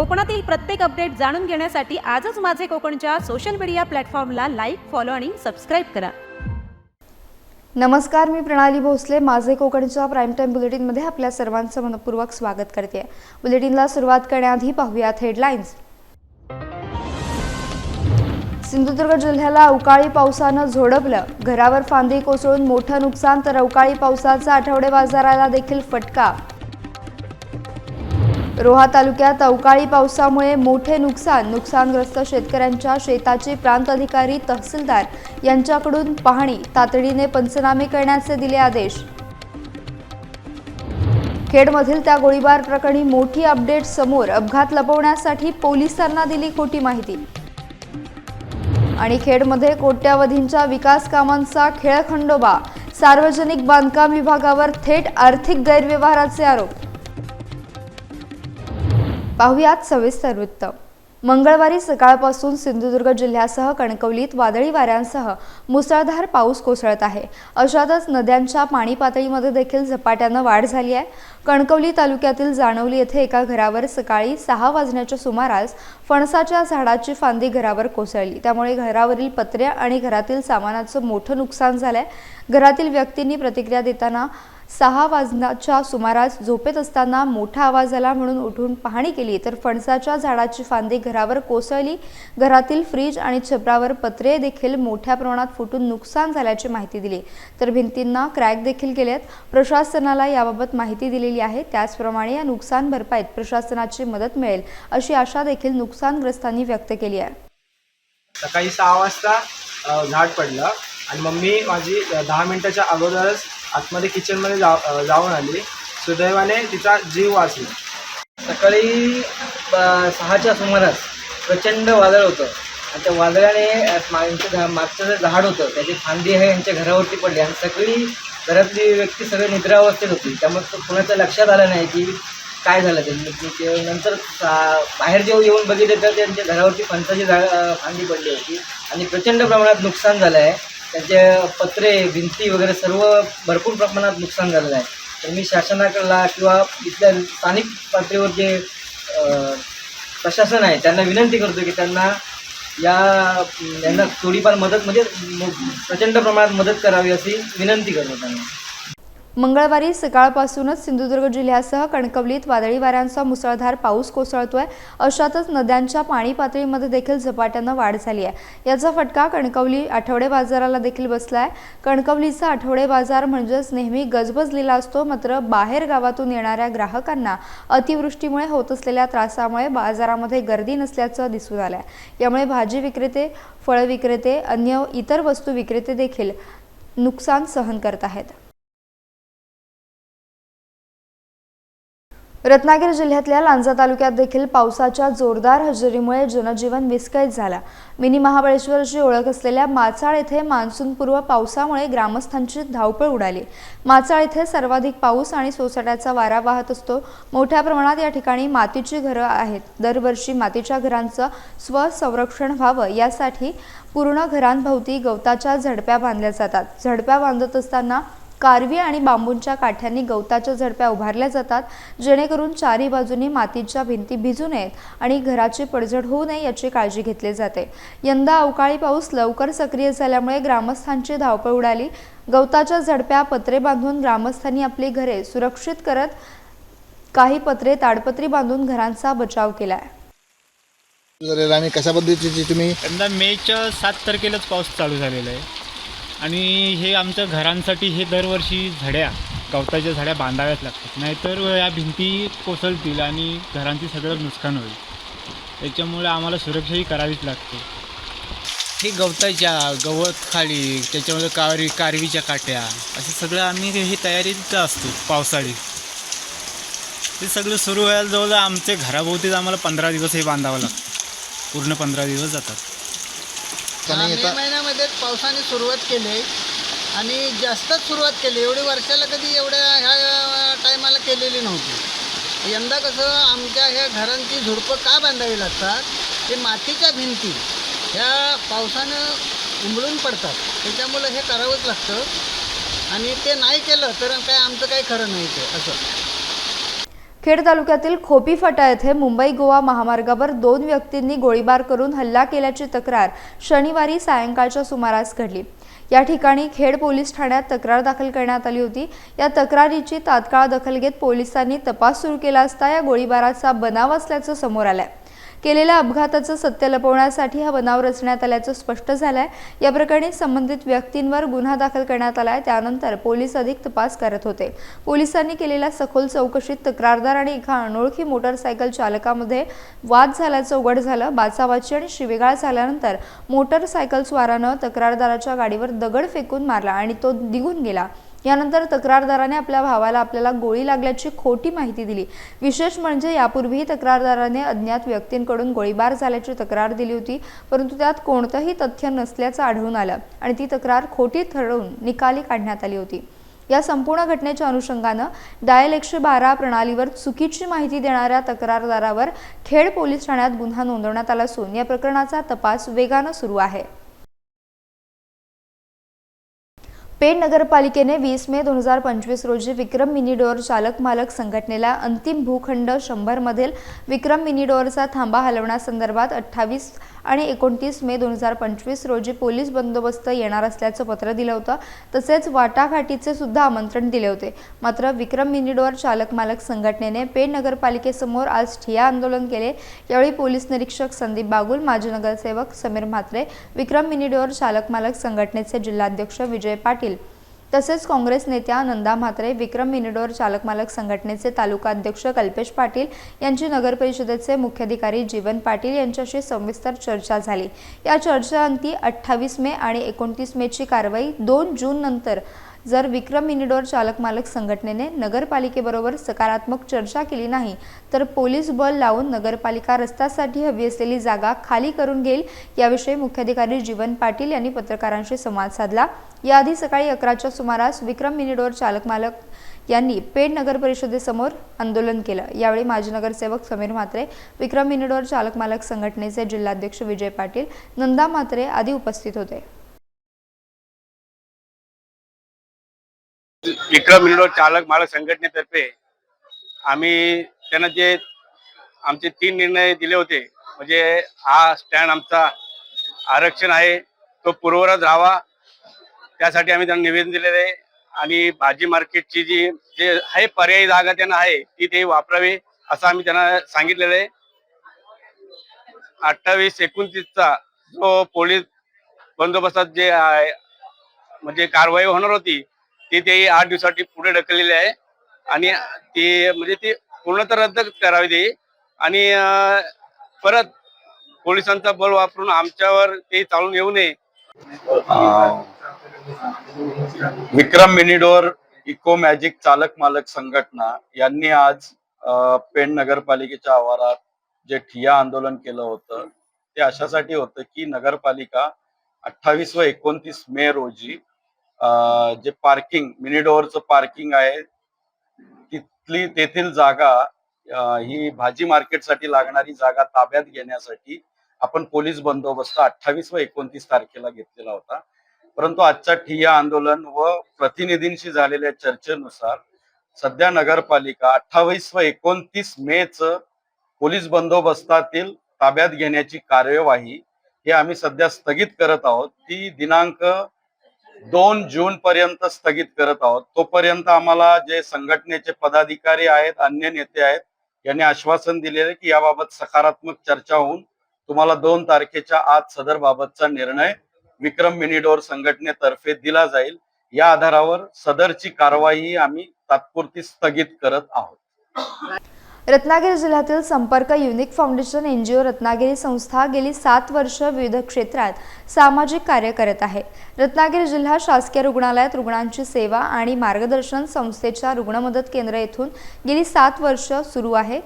कोकणातील प्रत्येक अपडेट जाणून घेण्यासाठी आजच माझे कोकणच्या सोशल मीडिया प्लॅटफॉर्मला लाईक फॉलो आणि सबस्क्राईब करा. नमस्कार मी प्रणाली भोसले. माझे कोकणच्या प्राईम टाईम बुलेटिनमध्ये आपल्या सर्वांचं मनपूर्वक स्वागत करते. बुलेटिनला सुरुवात करण्याआधी पाहूयात हेडलाईन्स सिंधुदुर्ग जिल्ह्याला अवकाळी पावसानं झोडपलं. घरावर फांदी कोसळून मोठं नुकसान तर अवकाळी पावसाचा आठवडे बाजाराला देखील फटका. रोहा तालुक्यात अवकाळी पावसामुळे मोठे नुकसान नुकसानग्रस्त शेतकऱ्यांच्या शेताची प्रांत अधिकारी तहसीलदार यांच्याकडून पाहणी तातडीने पंचनामे करण्याचे दिले आदेश. खेडमधील त्या गोळीबार प्रकरणी मोठी अपडेट समोर अपघात लपवण्यासाठी पोलिसांना दिली खोटी माहिती. आणि खेडमध्ये कोट्यावधींच्या विकास कामांचा खेळखंडोबा सार्वजनिक बांधकाम विभागावर थेट आर्थिक गैरव्यवहाराचे आरोप. पाहुयात सविस्तर वृत्त. मंगळवारी सकाळपासून सिंधुदुर्ग जिल्ह्यासह कणकवलीत वादळी वाऱ्यांसह मुसळधार पाऊस कोसळत आहे. अशातच नद्यांच्या पाणी पातळीमध्ये देखील झपाट्यानं वाढ झाली आहे. कणकवली तालुक्यातील जाणवली येथे एका घरावर सकाळी सहा वाजण्याच्या सुमारास फणसाच्या झाडाची फांदी घरावर कोसळली. त्यामुळे घरावरील पत्र्या आणि घरातील सामानाचं मोठं नुकसान झालंय. घरातील व्यक्तींनी प्रतिक्रिया देताना सहा वाजण्याच्या सुमारास झोपेत असताना मोठा आवाज आला म्हणून उठून पाहणी केली. तर फणसाच्या झाडाची फांदी घरावर कोसळली. घरातील फ्रीज आणि छपरावर पत्रे देखील मोठ्या प्रमाणात फुटून नुकसान झाल्याची माहिती दिली. तर भिंतींना क्रॅक देखील केल्यात प्रशासनाला याबाबत माहिती दिलेली आहे. त्याचप्रमाणे या नुकसान भरपाईत प्रशासनाची मदत मिळेल अशी आशा देखील नुकसानग्रस्तांनी व्यक्त केली आहे. सकाळी सहा वाजता झाड पडलं आणि मम्मी माझी दहा मिनिटाच्या अगोदरच आतमध्ये किचनमध्ये जा जाऊन आली. सुदैवाने तिचा जीव वाचला. सकाळी सहाच्या सुमारास प्रचंड वादळ होतं. आणि त्या वादळाने यांचं झा- मागचं जे झाड होतं त्याची फांदी आहे यांच्या घरावरती पडली. आणि सगळी घरातली व्यक्ती सगळी निद्रावस्थेत होती. त्यामुळे तो कुणाच्या लक्षात आलं नाही की काय झालं ते. नंतर सा- बाहेर जेव्हा येऊन बघितलं तर त्यांच्या घरावरती फणसाची झाड फांदी पडली होती. आणि प्रचंड प्रमाणात नुकसान झालं आहे. त्यांचे पत्रे भिंती वगैरे सर्व भरपूर प्रमाणात नुकसान झालेलं आहे. तर मी शासनाकडला किंवा इथल्या स्थानिक पातळीवर जे प्रशासन आहे त्यांना विनंती करतो की त्यांना या यांना थोडीफार मदत म्हणजे प्रचंड प्रमाणात मदत करावी अशी विनंती करतो त्यांना. मंगळवारी सकाळपासूनच सिंधुदुर्ग जिल्ह्यासह कणकवलीत वादळी वाऱ्यांचा मुसळधार पाऊस कोसळतोय. अशातच नद्यांच्या पाणी पातळीमध्ये देखील झपाट्यानं वाढ झाली आहे. याचा फटका कणकवली आठवडे बाजाराला देखील बसला आहे कणकवलीचा आठवडे बाजार म्हणजेच नेहमी गजबजलेला असतो मात्र बाहेर गावातून येणाऱ्या ग्राहकांना अतिवृष्टीमुळे होत असलेल्या त्रासामुळे बाजारामध्ये गर्दी नसल्याचं दिसून आलंय. यामुळे भाजी विक्रेते फळ विक्रेते अन्य इतर वस्तू विक्रेते देखील नुकसान सहन करत आहेत. रत्नागिरी जिल्ह्यातल्या लांजा तालुक्यात देखील पावसाच्या जोरदार हजेरीमुळे जनजीवन विस्कळीत झाला. मिनी महाबळेश्वरची ओळख असलेल्या माचाळ येथे मान्सूनपूर्व पावसामुळे ग्रामस्थांची धावपळ उडाली. माचाळ येथे सर्वाधिक पाऊस आणि सोसाट्याचा वारा वाहत असतो. मोठ्या प्रमाणात या ठिकाणी मातीची घरं आहेत. दरवर्षी मातीच्या घरांचं स्वसंरक्षण व्हावं यासाठी पूर्ण घरांभोवती गवताच्या झडप्या बांधल्या जातात. झडप्या बांधत असताना कारवी आणि बांबूंच्या काठ्यांनी गवताच्या झडप्या उभारल्या जातात. जेणेकरून चारी बाजूनी मातीच्या भिंती भिजू नयेत आणि घराची पडझड होऊ नये याची काळजी घेतली जाते. यंदा अवकाळी पाऊस लवकर सक्रिय झाल्यामुळे ग्रामस्थांची धावपळ उडाली. गवताच्या झडप्या पत्रे बांधून ग्रामस्थांनी आपली घरे सुरक्षित करत काही पत्रे ताडपत्री बांधून घरांचा बचाव केलाय. झालेलं आणि कशा पद्धतीची तुम्ही यंदा मेच्या सात तारखेलाच पाऊस चालू झालेला आहे. आणि हे आमच्या घरांसाठी हे दरवर्षी झड्या गवताच्या झड्या बांधाव्याच लागतात. नाहीतर या भिंती कोसळतील आणि घरांची सगळं नुकसान होईल. त्याच्यामुळे आम्हाला सुरक्षाही करावीच लागते. हे गवताच्या गवत खाली त्याच्यामध्ये कारवी कारवीच्या काट्या असं सगळं आम्ही हे तयारीत असतो पावसाळी. ते सगळं सुरू व्हायला जवळ आमच्या घराभोवतीच आम्हाला पंधरा दिवस हे बांधावं लागतं. पूर्ण पंधरा दिवस जातात. मे येता. महिन्यामध्ये पावसाने सुरुवात केली. आणि जास्तच सुरुवात केली. एवढी वर्षाला कधी एवढ्या ह्या टायमाला केलेली नव्हती. यंदा कसं आमच्या ह्या घरांची झुडपं का बांधावी लागतात? ते मातीच्या भिंती. ह्या पावसानं उमळून पडतात. त्याच्यामुळं हे करावंच लागतं. आणि ते नाही केलं तर काय आमचं काही खरं नाही ते असं. खेड तालुक्यातील खोपी फाटा येथे मुंबई गोवा महामार्गावर दोन व्यक्तींनी गोळीबार करून हल्ला केल्याची तक्रार शनिवारी सायंकाळच्या सुमारास घडली. या ठिकाणी खेड पोलीस ठाण्यात तक्रार दाखल करण्यात आली होती. या तक्रारीची तात्काळ दखल घेत पोलिसांनी तपास सुरू केला असता या गोळीबाराचा बनाव असल्याचं समोर आलंय. केलेल्या अपघाताचं सत्य लपवण्यासाठी हा बनाव रचण्यात आल्याचं स्पष्ट झालंय. या प्रकरणी संबंधित व्यक्तींवर गुन्हा दाखल करण्यात आलाय. त्यानंतर पोलीस अधिक तपास करत होते. पोलिसांनी केलेल्या सखोल चौकशीत तक्रारदार आणि एका अनोळखी मोटरसायकल चालकामध्ये वाद झाल्याचं उघड झालं. बाचाबाची आणि शिवेगाळ झाल्यानंतर मोटरसायकल स्वारानं तक्रारदाराच्या गाडीवर दगड फेकून मारला आणि तो निघून गेला. यानंतर तक्रारदाराने आपल्या भावाला आपल्याला गोळी लागल्याची खोटी माहिती दिली. विशेष म्हणजे यापूर्वीही तक्रारदाराने अज्ञात व्यक्तींकडून गोळीबार झाल्याची तक्रार दिली होती परंतु त्यात कोणतंही तथ्य नसल्याचं आढळून आलं आणि ती तक्रार खोटी ठरवून निकाली काढण्यात आली होती. या संपूर्ण घटनेच्या अनुषंगानं डायल एकशे बारा प्रणालीवर चुकीची माहिती देणाऱ्या तक्रारदारावर खेड पोलीस ठाण्यात गुन्हा नोंदवण्यात आला असून या प्रकरणाचा तपास वेगानं सुरू आहे. पेण नगरपालिकेने वीस मे दोन हजार पंचवीस रोजी विक्रम मिनी डोअर चालक मालक संघटनेला अंतिम भूखंड शंभरमधील विक्रम मिनी डोअरचा थांबा हलवण्यासंदर्भात अठ्ठावीस आणि एकोणतीस मे दोन हजार पंचवीस रोजी पोलीस बंदोबस्त येणार असल्याचं पत्र दिलं होतं. तसेच वाटाघाटीचे सुद्धा आमंत्रण दिले होते. मात्र विक्रम मिनिडोर चालक मालक संघटनेने पेण नगरपालिकेसमोर आज ठिया आंदोलन केले. यावेळी पोलीस निरीक्षक संदीप बागुल माजी नगरसेवक समीर म्हात्रे विक्रम मिनिडोर चालक मालक संघटनेचे जिल्हाध्यक्ष विजय पाटील तसेच काँग्रेस नेत्या नंदा म्हात्रे विक्रम मिनिडोर चालक मालक संघटनेचे तालुका अध्यक्ष कल्पेश पाटील यांची नगर परिषदेचे मुख्याधिकारी जीवन पाटील यांच्याशी सविस्तर चर्चा झाली. या चर्चेअंती अठ्ठावीस मे आणि एकोणतीस मेची कारवाई दोन जून नंतर जर विक्रम मिनिडोर चालक मालक संघटनेने नगरपालिकेबरोबर सकारात्मक चर्चा केली नाही तर पोलीस बल लावून नगरपालिका रस्त्यासाठी हवी असलेली जागा खाली करून घेईल. याविषयी मुख्याधिकारी जीवन पाटील यांनी पत्रकारांशी संवाद साधला. याआधी सकाळी अकराच्या सुमारास विक्रम मिनिडोर चालक मालक यांनी पेड नगर परिषदेसमोर आंदोलन केलं. यावेळी माजी नगरसेवक समीर म्हात्रे विक्रम मिनिडोर चालक मालक संघटनेचे जिल्हाध्यक्ष विजय पाटील नंदा म्हात्रे आदी उपस्थित होते. विक्रम मिनिडोर चालक मालक संघटनेतर्फे आम्ही त्यांना जे आमचे तीन निर्णय दिले होते म्हणजे हा स्टँड आमचा आरक्षण आहे तो पूर्वरच राहावा त्यासाठी आम्ही त्यांना निवेदन दिलेलं आहे. आणि भाजी मार्केटची जी जे आहे पर्यायी जागा त्यांना आहे ती ते वापरावी असं आम्ही त्यांना सांगितलेलं आहे. अठ्ठावीस एकोणतीसचा जो पोलीस बंदोबस्तात जे आहे म्हणजे कारवाई होणार होती ती ते आठ दिवसासाठी पुढे ढकललेले आहे. आणि ते म्हणजे ते पूर्णतः रद्द करावी ते आणि परत पोलिसांचा बल वापरून आमच्यावर ते चालून येऊ नये. विक्रम मिनिडोर इको मॅजिक चालक मालक संघटना यांनी आज पेण नगरपालिकेच्या आवारात जे ठिया आंदोलन केलं होतं ते अशासाठी होतं की नगरपालिका अठ्ठावीस व एकोणतीस मे रोजी जे पार्किंग मिनिडोअरचं पार्किंग आहे तिथली तेथील जागा ही भाजी मार्केटसाठी लागणारी जागा ताब्यात घेण्यासाठी आपण पोलीस बंदोबस्त अठ्ठावीस व एकोणतीस तारखेला घेतलेला होता. परंतु आजच्या ठिय्या आंदोलन व प्रतिनिधींशी झालेल्या चर्चेनुसार सध्या नगरपालिका अठ्ठावीस व एकोणतीस मे च पोलीस बंदोबस्तातील ताब्यात घेण्याची कार्यवाही हे आम्ही सध्या स्थगित करत आहोत. ती दिनांक दोन जून पर्यंत स्थगित करत आहोत. तोपर्यंत आम्हाला जे संघटनेचे पदाधिकारी आहेत अन्य नेते आहेत यांनी आश्वासन दिलेले की याबाबत सकारात्मक चर्चा होऊन तुम्हाला दोन तारखेच्या आज सदर बाबतचा निर्णय विक्रम मिनिडोर संघटनेतर्फे दिला जाईल. या आधारावर सदरची कारवाई आम्ही तात्पुरती स्थगित करत आहोत. रत्नागिरी जिल्ह्यातील Sampark Unique Foundation N G O Ratnagiri संस्था गेली सात वर्ष विविध क्षेत्रात सामाजिक कार्य करत आहे. रत्नागिरी जिल्हा शासकीय रुग्णालयात रुग्णांची सेवा आणि मार्गदर्शन संस्थेच्या रुग्णमदत केंद्र येथून गेली सात वर्ष सुरू आहे.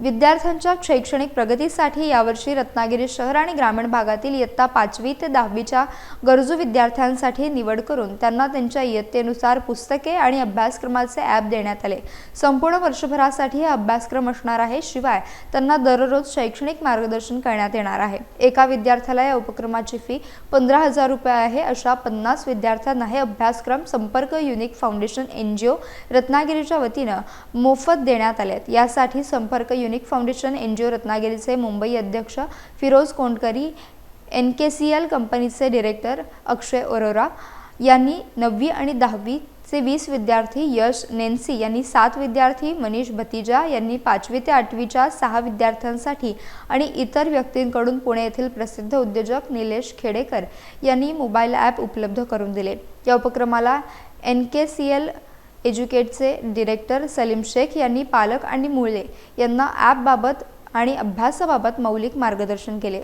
विद्यार्थ्यांच्या शैक्षणिक प्रगतीसाठी यावर्षी रत्नागिरी शहर आणि ग्रामीण भागातील इयत्ता पाचवी ते दहावीच्या गरजू विद्यार्थ्यांसाठी निवड करून त्यांना त्यांच्या इयत्तेनुसार पुस्तके आणि अभ्यासक्रमाचे ॲप देण्यात आले. संपूर्ण वर्षभरासाठी हा अभ्यासक्रम असणार आहे. शिवाय त्यांना दररोज शैक्षणिक मार्गदर्शन करण्यात येणार आहे. एका विद्यार्थ्याला या उपक्रमाची फी पंधरा हजार रुपये आहे. अशा पन्नास विद्यार्थ्यांना हे अभ्यासक्रम Sampark Unique Foundation N G O रत्नागिरीच्या वतीनं मोफत देण्यात आले आहेत यासाठी Sampark Unique Foundation N G O रत्नागिरीचे मुंबई अध्यक्ष Firoz Kondkari N K C L कंपनीचे डिरेक्टर अक्षय अरोरा यांनी नववी आणि दहावीचे वीस विद्यार्थी यश नेन्सी यांनी सात विद्यार्थी मनीष भतीजा यांनी पाचवी ते आठवीच्या सहा विद्यार्थ्यांसाठी आणि इतर व्यक्तींकडून पुणे येथील प्रसिद्ध उद्योजक निलेश खेडेकर यांनी मोबाईल ॲप उपलब्ध करून दिले. या उपक्रमाला एन के सी एल एज्युकेटचे डिरेक्टर सलीम शेख यांनी पालक आणि मुळे यांना ॲपबाबत आणि अभ्यासाबाबत मौलिक मार्गदर्शन केले.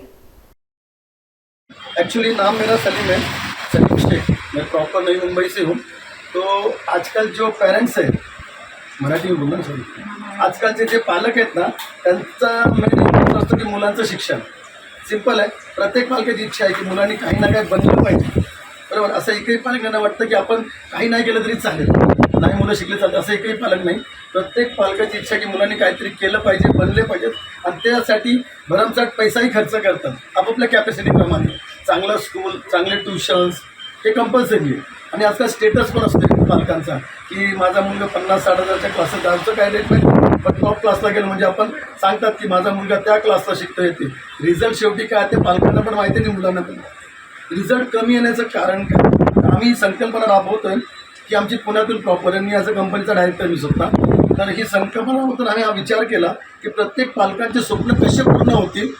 एक्चुअली नाम मेरा सलीम है सलीम शेख. मैं प्रॉपर नई मुंबई से हूँ. तो आजकल जो पेरेंट्स है मराठी बोलून सॉरी आजकालचे जे पालक आहेत ना त्यांचा म्हणजे मेन असतो की मुलांचं शिक्षण. सिंपल आहे. प्रत्येक पालकाची इच्छा आहे की मुलांनी काही ना काही बनलं पाहिजे. बरोबर? असं एकही पालकांना वाटतं की आपण काही नाही केलं तरी चालेल. नाही मुलं शिकले चालतं असं एकही पालक नाही. प्रत्येक पालकाची इच्छा की मुलांनी काहीतरी केलं पाहिजे बनले पाहिजेत. आणि त्यासाठी भरमसाठ पैसाही खर्च करतात आपापल्या कॅपॅसिटीप्रमाणे चांगलं स्कूल चांगले ट्युशन्स हे कंपल्सरी आहे. आणि आजकाल स्टेटस पण असतो पालकांचा की माझा मुलगा पन्नास साठ हजारच्या क्लासेस जायचं काय रेट नाही पण टॉप क्लासला गेलं म्हणजे आपण सांगतात की माझा मुलगा त्या क्लासला शिकतो येते रिझल्ट शेवटी काय ते पालकांना पण माहिती नाही मुलांना पण. रिझल्ट कमी येण्याचं कारण काय? आम्ही संकल्पना राबवतोय की आमची पुण्यातून प्रॉपर मी ॲज अ कंपनीचा डायरेक्टर मी स्वतः. तर ही संकल्पना आम्ही हा विचार केला की प्रत्येक पालकांचे स्वप्न कसे पूर्ण होतील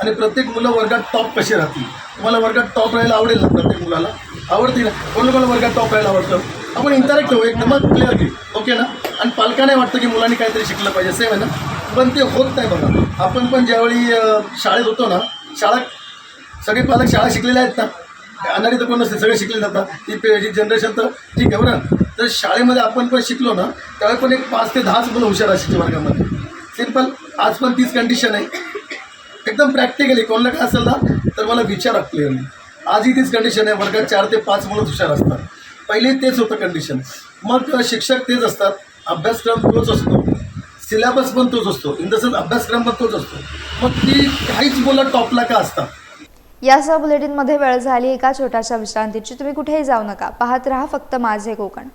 आणि प्रत्येक मुलं वर्गात टॉप कसे राहतील? तुम्हाला वर्गात टॉप राहायला आवडेल ना प्रत्येक मुलाला? आवडतील. ना कोण लोकांना वर्गात टॉप राहायला आवडतं? आपण इंटरॅक्ट होऊ. नंबर क्लिअर की ओके ना? आणि पालकांना वाटतं की मुलांनी काहीतरी शिकलं पाहिजे. सेम आहे ना? पण ते होत नाही बघा. आपण पण ज्यावेळी शाळेत होतो ना शाळा सगळे पालक शाळा शिकलेले आहेत ना? अनाडी तर कोण नसते सगळे शिकले जातात. ती पे ही जनरेशन तर ठीक आहे हो बरं तर शाळेमध्ये आपण पण शिकलो ना त्यावेळी पण एक पाच ते दहाच मुलं हुशार असायचे वर्गामध्ये. सिंपल आज पण तीच कंडिशन आहे. एकदम प्रॅक्टिकली कोणाला काय असेल ना तर मला विचारा क्लिअरली आजही तीच कंडिशन आहे. वर्गात चार ते पाच मुलं हुशार असतात. पहिले तेच होतं कंडिशन मग शिक्षक तेच असतात. अभ्यासक्रम तोच असतो. सिलेबस पण तोच असतो. इन द सेन्स अभ्यासक्रम पण तोच असतो. मग ती काहीच मुलं टॉपला का असतात? यासह बुलेटिनमध्ये वेळ झाली एका छोट्याशा विश्रांतीची. तुम्ही कुठेही जाऊ नका. पाहत राहा फक्त माझे कोकण.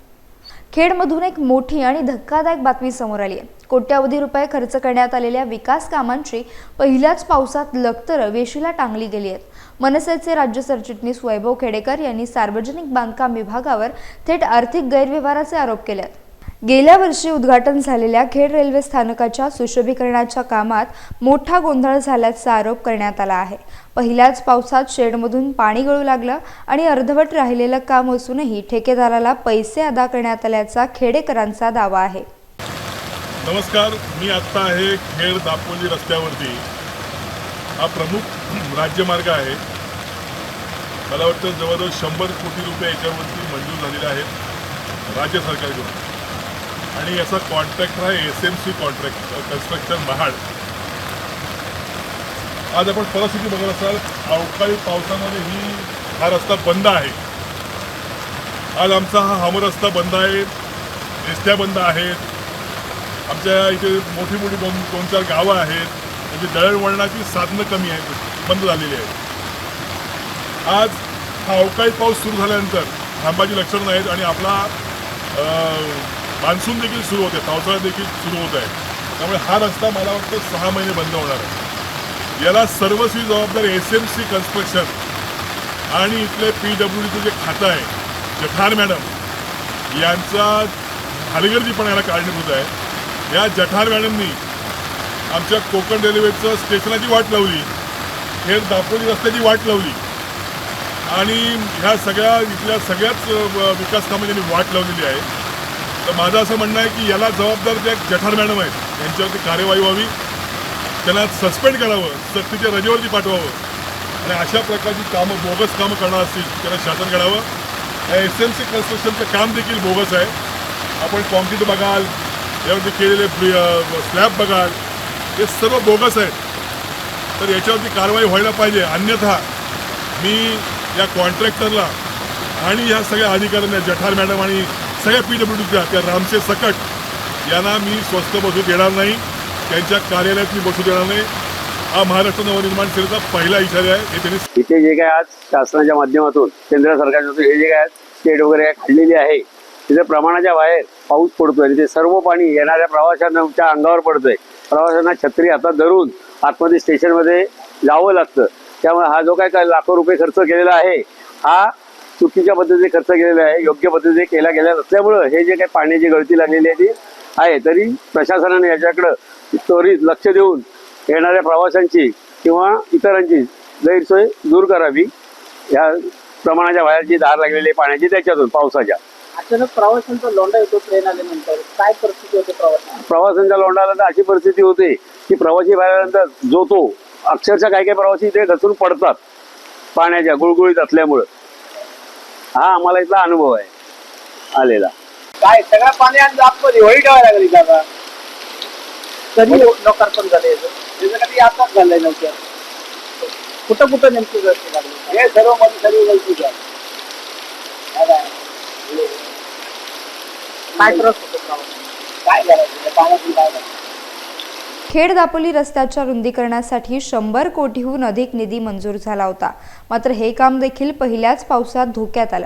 खेडमधून एक मोठी आणि धक्कादायक बातमी समोर आली आहे. कोट्यावधी रुपये खर्च करण्यात आलेल्या विकास कामांची पहिल्याच पावसात लखतर वेशीला टांगली गेली आहेत. मनसेचे राज्य सरचिटणीस वैभव खेडेकर यांनी सार्वजनिक बांधकाम विभागावर थेट आर्थिक गैरव्यवहाराचे आरोप केले आहेत गेल्या वर्षी उद्घाटन झालेल्या खेड रेल्वे स्थानकाच्या सुशोभीकरणाच्या कामात मोठा गोंधळ झाल्याचा आरोप करण्यात आला आहे. पहिल्याच पावसात शेडमधून पाणी गळू लागलं आणि अर्धवट राहिलेलं काम असूनही ठेकेदाराला पैसे अदा करण्यात आल्याचा खेडेकरांचा दावा आहे. नमस्कार मी आत्ता आहे खेड दापोली रस्त्यावरती. हा प्रमुख राज्यमार्ग आहे. मला वाटतं जवळजवळ शंभर कोटी रुपये याच्यावरती मंजूर झालेले आहेत राज्य सरकारकडून. आणि याचा कॉन्ट्रॅक्टर आहे S M C contract construction Mahad आज आपण परिस्थिती बघत असाल अवकाळी पावसामध्ये ही हा रस्ता बंद आहे. आज आमचा हा हमर रस्ता बंद आहे रस्त्या बंद आहेत. आमच्या इथे मोठी मोठी दोन दोन चार गावं आहेत. म्हणजे दळणवळणाची साधनं कमी आहेत बंद झालेली आहेत. आज हा अवकाळी पाऊस सुरू झाल्यानंतर थांबाची लक्षणं नाहीत आणि आपला मान्सून देखील सुरू होते पावसाळा देखील सुरू होत आहे. त्यामुळे हा रस्ता मला वाटतं सहा महिने बंद होणार आहे. याला सर्वस्वी जबाबदार एस एम सी कन्स्ट्रक्शन आणि इथले पी डब्ल्यू डीचं जे खातं आहे जठार मॅडम यांचा हलगर्जीपणा याला कारणीभूत आहे. या जठार मॅडमनी आमच्या कोकण रेल्वेचं स्टेशनाची वाट लावली हे दापोली रस्त्याची वाट लावली आणि ह्या सगळ्या इथल्या सगळ्याच विकास कामांची वाट लावलेली आहे. तर माझं असं म्हणणं आहे की याला जबाबदार ज्या जठार मॅडम आहेत यांच्यावरती कार्यवाही व्हावी त्यांना सस्पेंड करावं सक्तीच्या रजेवरती पाठवावं. आणि अशा प्रकारची कामं बोगस कामं करणार असतील त्यांना शासन करावं. या एस एम सी कन्स्ट्रक्शनचं काम देखील बोगस आहे. आपण कॉन्क्रीट बघाल यावरती केलेले स्लॅब बघाल हे सर्व बोगस आहेत. तर याच्यावरती कारवाई व्हायला पाहिजे. अन्यथा मी या कॉन्ट्रॅक्टरला आणि ह्या सगळ्या अधिकाऱ्यांना जठार मॅडम आणि सगळ्या पीडब्ल्यूडीच्या त्या रामसे सकट यांना मी स्वस्त बसू देणार नाही. त्यांच्या कार्यालयात मी बसू देणार नाही. हा महाराष्ट्र नवनिर्माण सेनेचा पहिला इशारा आहे. हे त्यांनी इथे जे काय आज शासनाच्या माध्यमातून केंद्र सरकारच्या हे जे काय स्टेट वगैरे खाल्लेली आहे तिथे प्रमाणाच्या बाहेर पाऊस पडतोय. आणि ते सर्व पाणी येणाऱ्या प्रवाशांच्या अंगावर पडतंय. प्रवाशांना छत्री हातात धरून आतमध्ये स्टेशनमध्ये जावं लागतं. त्यामुळे हा जो काय लाखो रुपये खर्च केलेला आहे हा चुकीच्या पद्धतीने खर्च केलेला आहे योग्य पद्धतीने केला गेला नसल्यामुळं हे जे काही पाण्याची गळती लागलेली आहे ती आहे. तरी प्रशासनाने याच्याकडं त्वरित लक्ष देऊन येणाऱ्या प्रवाशांची किंवा इतरांची गैरसोय दूर करावी. या प्रमाणाच्या बाहेर जी धार लागलेली आहे पाण्याची त्याच्यातून पावसाच्या. अचानक प्रवाशांचा लोंढा येतो ट्रेन आल्यानंतर काय परिस्थिती होते प्रवासात प्रवाशांच्या लोंढाला तर अशी परिस्थिती होते की प्रवासी बाहेरनंतर जो तो अक्षरशः काही काही प्रवासी ते घसरून पडतात पाण्याच्या गुळगुळीत असल्यामुळं. हा आम्हाला इथला अनुभव आहे. आलेला. काय सगळं पाणी आणि आतमध्ये होळी ठेवायला लागली जागा कधी लोकार्पण झाले त्याचं कधी आताच झालंय नव्हतं. कुठं कुठं नेमकी गर्दी लागली? हे सर्वमध्ये सर्व गर्दी काय त्रास होतो? काय करायचं? पाण्यातून काय करायचं? खेड दापोली रस्त्याच्या रुंदीकरणासाठी शंभर कोटीहून अधिक निधी मंजूर झाला होता. मात्र हे काम देखील पहिल्याच पावसात धोक्यात आलं.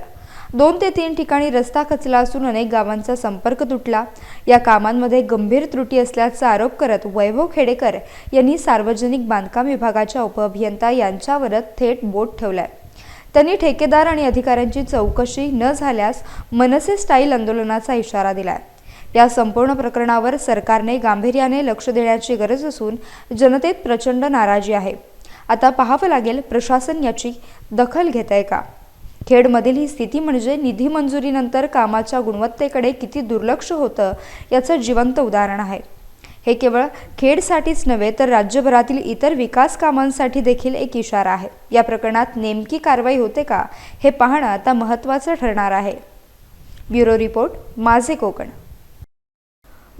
दोन ते तीन ठिकाणी रस्ता खचला असून अनेक गावांचा संपर्क तुटला. या कामांमध्ये गंभीर त्रुटी असल्याचा आरोप करत वैभव खेडेकर यांनी सार्वजनिक बांधकाम विभागाच्या उपअभियंता यांच्यावरच थेट बोट ठेवलाय. त्यांनी ठेकेदार आणि अधिकाऱ्यांची चौकशी न झाल्यास मनसे स्टाईल आंदोलनाचा इशारा दिलाय. या संपूर्ण प्रकरणावर सरकारने गांभीर्याने लक्ष देण्याची गरज असून जनतेत प्रचंड नाराजी आहे. आता पाहावं लागेल प्रशासन याची दखल घेत आहे का? खेडमधील ही स्थिती म्हणजे निधी मंजुरीनंतर कामाच्या गुणवत्तेकडे किती दुर्लक्ष होतं याचं जिवंत उदाहरण आहे. हे केवळ खेडसाठीच नव्हे तर राज्यभरातील इतर विकास कामांसाठी देखील एक इशारा आहे. या प्रकरणात नेमकी कारवाई होते का हे पाहणं आता महत्त्वाचं ठरणार आहे. ब्युरो रिपोर्ट माझे कोकण.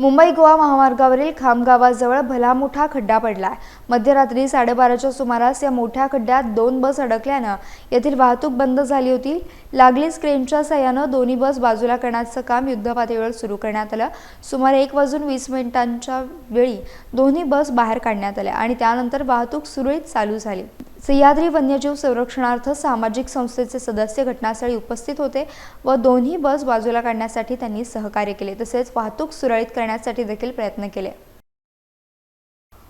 मुंबई गोवा महामार्गावरील खामगावाजवळ भला मोठा खड्डा पडलाय. मध्यरात्री साडेबाराच्या सुमारास या मोठ्या खड्ड्यात दोन बस अडकल्यानं येथील वाहतूक बंद झाली होती. लागलीच क्रेनच्या सहाय्यानं दोन्ही बस बाजूला करण्याचं काम युद्धपातळीवर सुरू करण्यात आलं. सुमारे एक वाजून वीस मिनिटांच्या वेळी दोन्ही बस बाहेर काढण्यात आल्या आणि त्यानंतर वाहतूक सुरळीत चालू झाली. सह्याद्री वन्यजीव संरक्षणार्थ सामाजिक संस्थेचे सदस्य घटनास्थळी उपस्थित होते व दोन्ही बस बाजूला काढण्यासाठी त्यांनी सहकार्य केले. तसेच वाहतूक सुरळीत करण्यासाठी देखील प्रयत्न केले.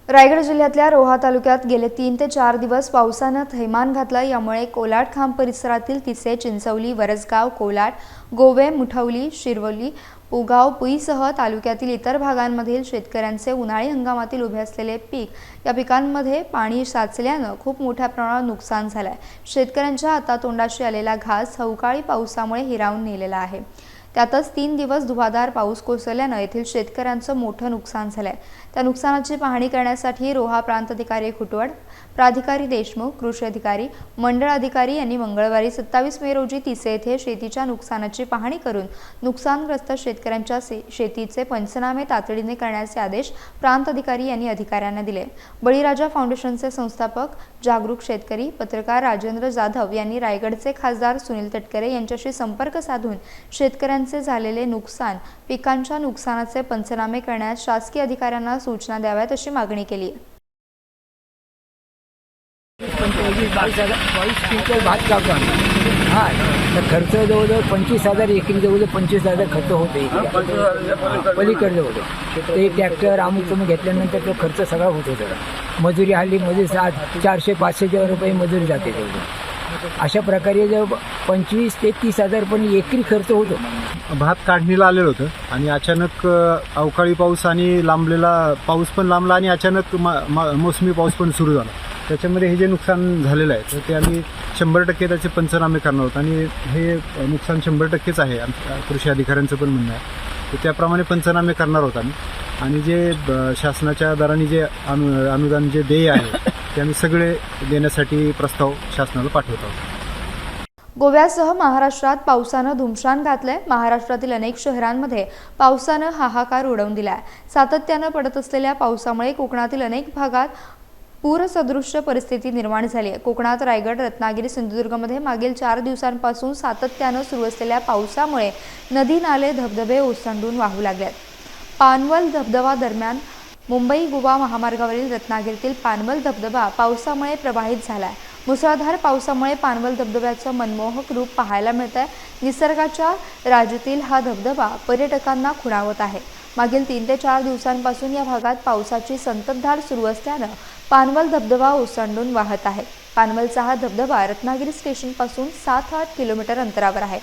रायगड जिल्ह्यातल्या रोहा तालुक्यात गेले तीन ते चार दिवस पावसानं थैमान घातलं. यामुळे कोलाड खांब परिसरातील तिसे चिंचवली वरसगाव कोलाड गोवे मुठवली शिरवली उगाव पुईसह तालुक्यातील इतर भागांमधील शेतकऱ्यांचे उन्हाळी हंगामातील उभे असलेले पीक या पिकांमध्ये पाणी साचल्यानं खूप मोठ्या प्रमाणात नुकसान झालं आहे शेतकऱ्यांच्या हातातोंडाशी आलेला घास हवकाळी पावसामुळे हिरावून नेलेला आहे. त्यातच तीन दिवस धुवाधार पाऊस कोसळल्यानं येथील शेतकऱ्यांचं मोठं नुकसान झालंय. त्या नुकसानाची पाहणी करण्यासाठी रोहा प्रांत अधिकारी खुटवड प्राधिकारी देशमुख कृषी अधिकारी मंडळ अधिकारी यांनी मंगळवारी सत्तावीस मे रोजी तिसे येथे शेतीच्या नुकसानाची पाहणी करून नुकसानग्रस्त शेतकऱ्यांच्या शेतीचे पंचनामे तातडीने करण्याचे आदेश प्रांत अधिकारी यांनी अधिकाऱ्यांना दिले. बळीराजा फाउंडेशनचे संस्थापक जागरूक शेतकरी पत्रकार राजेंद्र जाधव यांनी रायगडचे खासदार सुनील तटकरे यांच्याशी संपर्क साधून शेतकऱ्यांचे झालेले नुकसान पिकांच्या नुकसानाचे पंचनामे करण्यास शासकीय अधिकाऱ्यांना सूचना द्याव्यात अशी मागणी केली. आहे पंचवीस बावीस हजार बावीस क्विंटल भात आम्ही हा तर खर्च जवळजवळ पंचवीस हजार एकरी जवळजवळ पंचवीस हजार. खर्च होतो पलीकडे होतो ते ट्रॅक्टर अमुक तुम्ही घेतल्यानंतर तो खर्च सगळा होतो त्याला मजुरी हल्ली मजुरी सात चारशे पाचशे रुपये मजुरी जाते तेवढं. अशा प्रकारे जर पंचवीस ते तीस हजार पण एकरी खर्च होतो. भात काढणीला आलेलं होतं आणि अचानक अवकाळी पाऊस आणि लांबलेला पाऊस पण लांबला आणि अचानक मा- मा- मोसमी पाऊस पण सुरू झाला. त्याच्यामध्ये हे जे नुकसान झालेलं आहे तर ते आम्ही शंभर टक्के त्याचे पंचनामे करणार आहोत. आणि हे नुकसान शंभर टक्केच आहे आमच्या कृषी अधिकाऱ्यांचं पण म्हणणं आहे. तर त्याप्रमाणे पंचनामे करणार आहोत आम्ही. आणि जे शासनाच्या दराने जे अनु अनुदान जे देय आहे ते आम्ही सगळे देण्यासाठी प्रस्ताव शासनाला पाठवत आहोत. गोव्यासह महाराष्ट्रात पावसानं धुमशान घातलंय. महाराष्ट्रातील अनेक शहरांमध्ये पावसानं हाहाकार उडवून दिलाय. सातत्यानं पडत असलेल्या पावसामुळे कोकणातील अनेक भागात पूरसदृश्य परिस्थिती निर्माण झाली आहे. कोकणात रायगड रत्नागिरी सिंधुदुर्गमध्ये मागील चार दिवसांपासून सातत्यानं सुरू असलेल्या पावसामुळे नदी नाले धबधबे ओसंडून वाहू लागल्यात पानवल धबधबा दरम्यान मुंबई गोवा महामार्गावरील रत्नागिरीतील पानवल धबधबा पावसामुळे प्रवाहित झाला आहे. मुसळधार पावसामुळे पानवल धबधब्याचं मनमोहक रूप पाहायला मिळत आहे निसर्गाच्या राज्यातील हा धबधबा पर्यटकांना खुणावत आहे. मागील तीन ते चार दिवसांपासून या भागात पावसाची संततधार सुरू असल्यानं पानवल धबधबा ओसंडून वाहत आहे. पानवलचा हा धबधबा रत्नागिरी स्टेशनपासून सात आठ किलोमीटर अंतरावर आहे.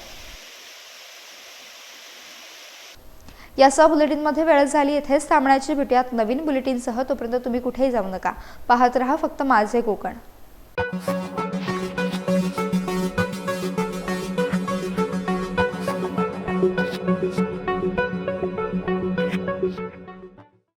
यासह बुलेटिनमध्ये वेळ झाली. इथेच थांबण्याची भेटूयात. नवीन बुलेटिनसह तोपर्यंत तुम्ही कुठेही जाऊ नका. पाहत रहा फक्त माझे कोकण